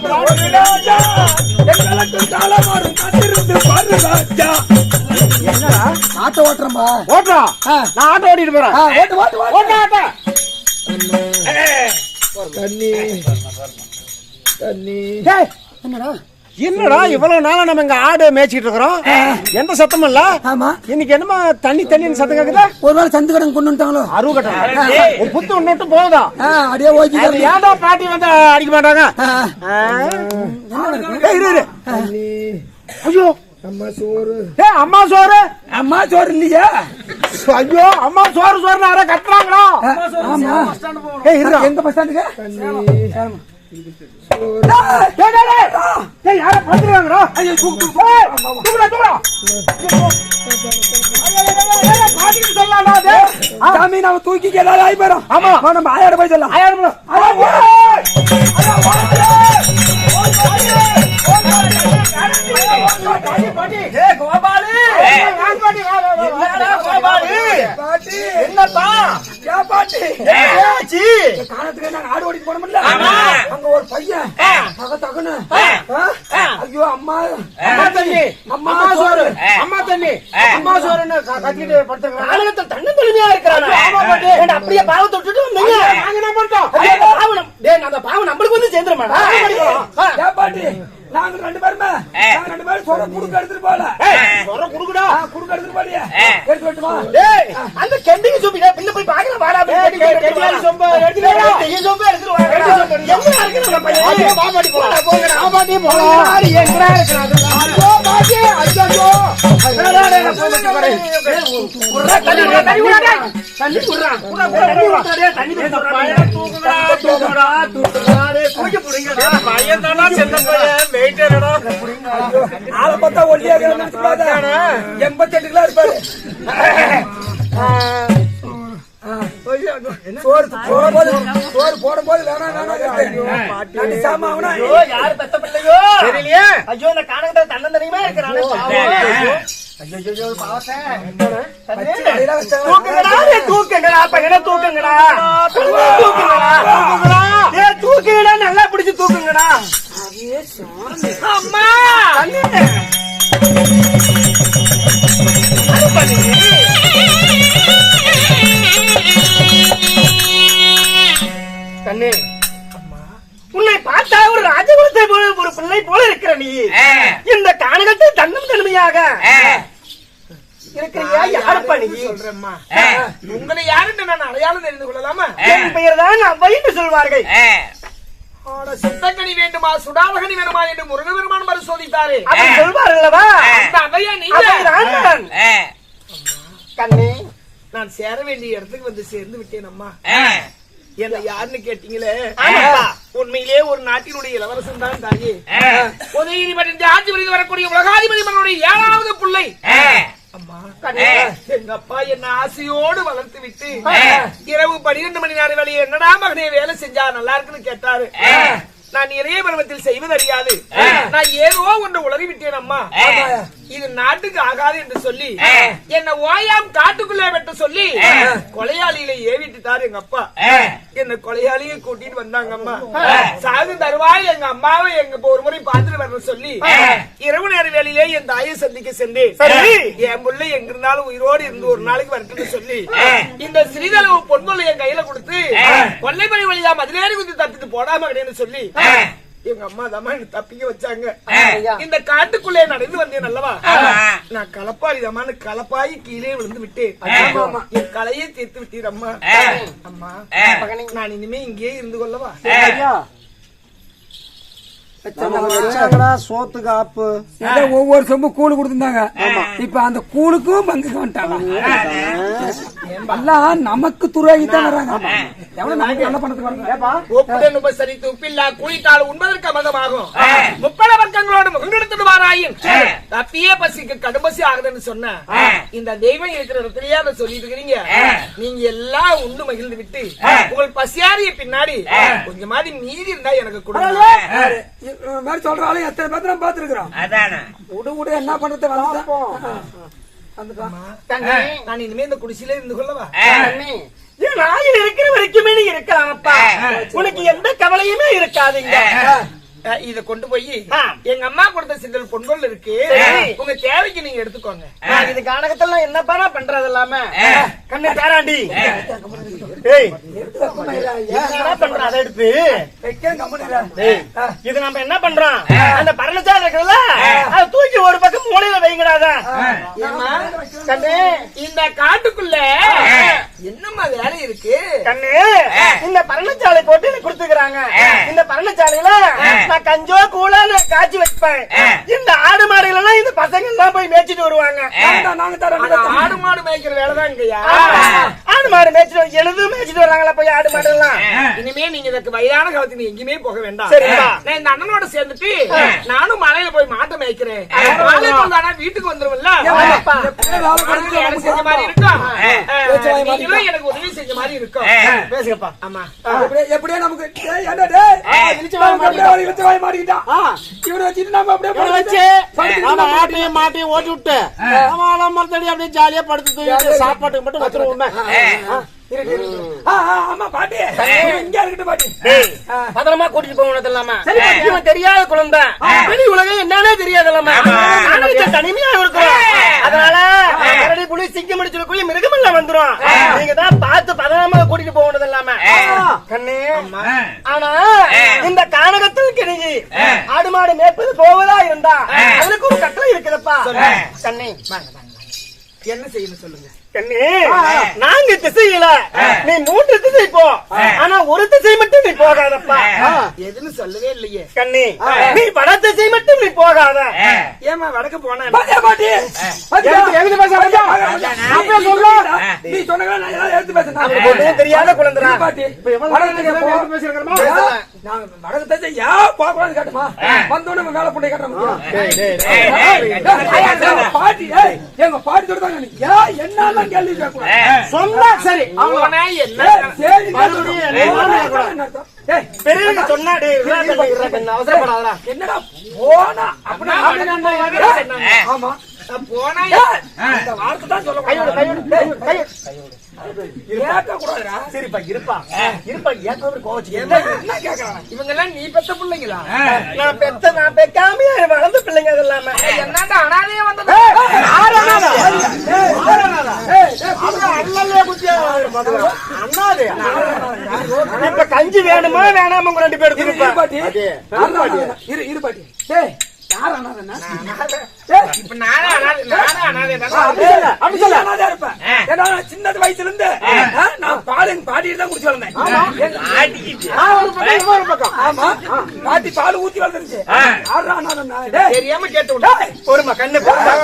ஒரு ராஜா எங்களுக்கு காலம் வரும் காத்திருந்து பாரு ராஜா என்னடா ஆட்டோ ஓட்டுறம்பா ஓட்டுறா. நான் ஆட்டோ ஓட்டிட்டு போறேன். ஆ, ஓட்டு ஓட்டு ஓட்டு. ஓட்டு ஆட்டோ. தண்ணி. தண்ணி என்னடா? என்னடா இவ்வளவு நாளா நம்ம இங்க ஆடு மேய்ச்சிட்டு இருக்கிறோம்? எந்த சத்தமும் இல்ல? ஆமா. இன்னைக்கு என்னமா தண்ணி தண்ணின்னு சத்தம் கேக்குதா? ஒருவேளை சந்து கடன் கொண்டு வந்துட்டாங்களோ? அருவு கட்டணும். ஒரு புத்து ஒண்ணு விட்டு போகுதா? அப்படியே ஓகே ஏன்டா பாட்டி வந்து அடிக்க மாட்டாங்க. ஐயோ. அம்மா சோறு. ஏய் அம்மா சோறு? அம்மா சோறு இல்லையா? ஐயோ அம்மா சோறு சோறு யாரோ கத்துறாங்களோ? ஆமா. ஏய் இருடா. எங்க பஸ் ஸ்டாண்டுக்கு? தூக்கு, ஆமா. நம்ம ஆயாட போய் சொல்லலாம். ஐயாயிரம் என்னாச்சு? காலத்துக்கு நாங்க ஆடு போன முடியல. அங்க ஒரு பையன். தக தகனு ஐயோ அம்மா. அம்மா தண்ணி. அம்மா சோறு. அம்மா தண்ணி. அம்மா சோறுன்னு கத்திட்டு ஆமா பாட்டி. ஏன்டா, அப்படியே பாவத்தை விட்டுட்டு? நாங்க என்ன பண்ணிட்டோம்? அந்த பாவம் நம்மளுக்கு வந்து சேர்ந்துருமாடா? பாட்டி. நாங்க ரெண்டு பேருமே. நாங்க ரெண்டு பேரும் சொல்ற குடுக்க எடுத்துட்டு போல சொர குடுக்குடா குடுக்க எடுத்துட்டு போலியே எடுத்து வரட்டுமா அந்த கெண்டிங்க சோம்பு, எண்பத்தி எட்டு கிலோ இருப்பாரு. சோறு போடும்போது சோறு போடும்போது வேணாம் வேணாம் பாட்டி சாமா அவனா ஐயோ, யாரு பெத்த பிள்ளையோ? தெரியலையே ஐயோ, இந்த கானகத்துல தன்னந்தனிமையா இருக்கிறானே, பாவம். ஐயோ, ஐயோ, பாவத்தை. தூக்குங்கடா, பையனை தூக்குங்கடா. தூக்குங்கடா. டேய், தூக்குங்கடா, நல்லா பிடிச்சு தூக்குங்கடா. அம்மா. கண்ணு உன்னை பார்த்தா ஒரு ராஜகுலத்தை போல ஒரு பிள்ளை போல இருக்கிற நீ. இந்த கானகத்தில் தன்னும் தன்மையாக இருக்கிறியா யாருப்பா நீ? சொல்றேம்மா உங்களை யாருன்னு நான் அடையாளம் தெரிந்து கொள்ளலாமா? என் பெயர் தான் அவ்வை என்று சொல்வார்கள் ஆட சித்தக்கனி வேண்டுமா சுடாமகனி வேணுமா என்று முருகபெருமான் பரிசோதித்தாரே. அப்படி சொல்வார்கள் அல்லவா அந்த அவையா நான். கண்ணே. நான் சேர வேண்டிய இடத்துக்கு வந்து சேர்ந்து விட்டேன் அம்மா. என்ன யாருன்னு கேட்டீங்களே. உண்மையிலே ஒரு நாட்டினுடைய இளவரசன் தான் தாயே. உதயகிரி பற்றி ஆட்சி புரிந்து வரக்கூடிய உலகாதிபதி மகனுடைய ஏழாவது பிள்ளை. எங்க அப்பா என்ன ஆசையோடு வளர்த்து விட்டு இரவு பன்னிரண்டு மணி நேரம் வேலையை என்னடா மகனே வேலை செஞ்சா நல்லா இருக்குன்னு கேட்டாரு. நான் இளைய பருவத்தில் செய்வது அறியாது நான் ஏதோ ஒன்று உளறி விட்டேன் அம்மா இது நாட்டுக்கு ஆகாது என்று சொல்லி என்ன ஓயாம் காட்டுக்குள்ளே வெட்ட சொல்லி கொலையாளியில ஏவிட்டுட்டாரு எங்க அப்பா. என்ன கொலையாளியை கூட்டிட்டு வந்தாங்க அம்மா. சாகு தருவாய் எங்க அம்மாவை எங்க ஒரு முறை பார்த்துட்டு வர சொல்லி இரவு நேர வேலையிலே என் தாயை சந்திக்க சென்றேன். சரி. என் பிள்ளை எங்க இருந்தாலும் உயிரோடு இருந்து ஒரு நாளைக்கு வரட்டும்னு சொல்லி இந்த சிறிதளவு பொன்மொழி என் கையில கொடுத்து கொல்லைப்பணி வழியா மதுரேறி குத்தி தப்பிட்டு போடாம கிடையாது சொல்லி எங்க அம்மா தான் எனக்கு தப்பிக்க வச்சாங்க. இந்த காட்டுக்குள்ளே நடந்து வந்தேன் அல்லவா? நான் கலப்பாரி தமான்னு கலப்பாயி கீழே விழுந்து விட்டேன். என் கலையை தீர்த்து விட்டீர் அம்மா. அம்மா நான் இனிமே இங்கேயே இருந்து கொள்ளவா? சோத்துக்கு ஆப்பு. ஒவ்வொரு சொம்பு கூழு கொடுத்திருந்தாங்க. இப்ப அந்த கூழுக்கும் பங்குக்கு வந்துட்டாங்க. எல்லாம் நமக்கு துறையாகி தான் வர்றாங்க எவ்வளவு நமக்கு வர்றாங்க ஒப்புடன் உபசரித்து உப்பில்லா கூலித்தாள் உண்பதற்கு மதமாகும் வர்க்கங்களோடு முகெடுத்துடுவாராயின் தப்பியே பசிக்கு கடுபசி ஆகுதுன்னு சொன்ன இந்த தெய்வம் இருக்கிற இடத்துலயே அதை சொல்லிட்டு இருக்கிறீங்க. நீங்க எல்லாம் உண்டு மகிழ்ந்து விட்டு உங்கள் பசியாரிய பின்னாடி கொஞ்சமாதி மீதி இருந்தா எனக்கு கொடுங்க. மாதிரி சொல்ற ஆளு எத்தனை பேர்த்த நம்ம பாத்துருக்கிறோம் அதானே. விடு விடு என்ன பண்றது நான் இனிமே இந்த குடிசையில இருந்து கொள்ளவா? என் ஆயுள் இருக்கிற வரைக்குமே நீ இருக்கலாமப்பா. உனக்கு எந்த கவலையுமே இருக்காதுங்க. இத கொண்டு போய். எங்க அம்மா கொடுத்த சிந்தல் பொங்கல் இருக்கு. உங்க தேவைக்கு நீங்க எடுத்துக்கோங்க. இது கானகத்துல என்னப்பா நான் பண்றது இல்லாம? கண்ணு பேராண்டி இது நம்ம என்ன பண்றோம்? அந்த பரணச்சாலை இருக்குல்ல அதை தூக்கி ஒரு பக்கம் மூலையில வைங்கடாத. இந்த காட்டுக்குள்ள என்னம்மா வேலை இருக்கு? கண்ணு இந்த பரணச்சாலை போட்டு எனக்கு கொடுத்துக்கிறாங்க. இந்த பரணச்சாலையில நான் கஞ்சோ கூழான்னு காய்ச்சி வைப்பேன் இந்த ஆடு மாடுகள் இந்த பசங்க எல்லாம் போய் மேய்ச்சிட்டு வருவாங்க. நாங்க தான், தான் பேரும். ஆடு மாடு மேய்க்கிற வேலைதான் இங்கயா? ஆடு மாடு மேய்ச்சிட்டு எழுதும் மேய்ச்சிட்டு வர்றாங்களா போய் ஆடு மாடு எல்லாம் இனிமே நீங்க இதுக்கு வயதான காலத்துக்கு எங்கேயுமே போக வேண்டாம். நான் இந்த அண்ணனோட சேர்ந்துட்டு நானும் மலையில போய் மாட்டை மேய்க்கிறேன். மாலை வீட்டுக்கு வந்துருவல்ல எனக்கு செஞ்ச மாதிரி இருக்கும் எனக்கு உதவி செஞ்ச மாதிரி இருக்கும் பேசுங்கப்பா. ஆமா. எப்படியே நமக்கு மாட்டிக்கிட்டான். இவனை வச்சுட்டு நாம அப்படியே வச்சு நம்ம ஆட்டையும் மாட்டையும் ஓட்டி விட்டு. மரத்தடி அப்படியே ஜாலியா படுத்து சாப்பாட்டுக்கு மட்டும் வச்சிருவோமே பத்திரமா கூட்டிட்டு போகணும் தெரியாத குழந்தை. வெளி உலகம் என்னன்னே தெரியாது இல்லாம. நானும் தனிமையா இருக்கிறோம். அதனால கரடி புலி சிங்கம் முடிச்சிருக்குள்ள மிருகம் எல்லாம் வந்துரும். நீங்க தான் பார்த்து பத்திரமா கூட்டிட்டு போகணும் இல்லாம. கண்ணு. ஆனா இந்த கானகத்தில் கிணங்கி ஆடு மாடு மேய்ப்பது போவதா இருந்தா அதுக்கு ஒரு கட்டளை இருக்குதப்பா. கண்ணே என்ன செய்யணும் சொல்லுங்க. கண்ணே நான்கு திசையில நீ மூன்று திசை போ. ஆனா ஒரு திசை மட்டும் நீ போகாதப்பா. எதுன்னு சொல்லவே இல்லையே. கண்ணே நீ வட திசை மட்டும் நீ போகாத. ஏமா வடக்கு போனா அப்பவே சொல்லு. நீ சொன்னீங்களா, நான் ஏதாவது எடுத்து பேசுறேன். தெரியாத குழந்தைடா. சரி, பாட்டி. எடுத்து? நாங்க திசை கேட்டோமா? நம்ம வேலை பாட்டி எங்க பாட்டி சொல்றாங்க நீ என்னெல்லாம் கேள்வி கேட்கக்கூடாது? சொன்னா சரி என்ன என்ன என்ன? என்ன பெரியவங்க சொன்னா அவசரப்படாதடா. என்னடா போனா அப்படின்னா என்ன? ஆமா போனா இந்த வார்த்தை தான் சொல்ல கையோடு, கையோடு, கையோடு, கையோடு. கேட்க கூடாதுடா சரிப்பா, இருப்பா. இருப்பா, ஏன் கோபம் கோவச்சுக்க? என்ன கேக்குறாங்க இவங்க எல்லாம் நீ பெத்த பிள்ளைங்களா நான் பெத்த நான் பெக்காமையா வளர்ந்த பிள்ளைங்க அது இல்லாம என்னடா அனாதையே வந்தது இப்ப கஞ்சி வேணுமா வேணாமா உங்க ரெண்டு பேருக்கு பாட்டி. இரு, இரு பாட்டி. டேய், யார் அனாதைன்னா? இப்ப நானே நானே அனாதை அப்படி சொல்ல, அப்படி சொல்ல. நீ அனாதையா இருப்ப. ஏன்னா, நான் சின்னது வயசுல இருந்து நான் பால் எங்க பாட்டிட்டு தான் குடிச்சு வளர்ந்தேன். ஆமா. பாட்டி பால் ஊத்தி வளர்ந்துருச்சு. தெரியாம கேட்டு ஒருமா கண்ணு போடுறா.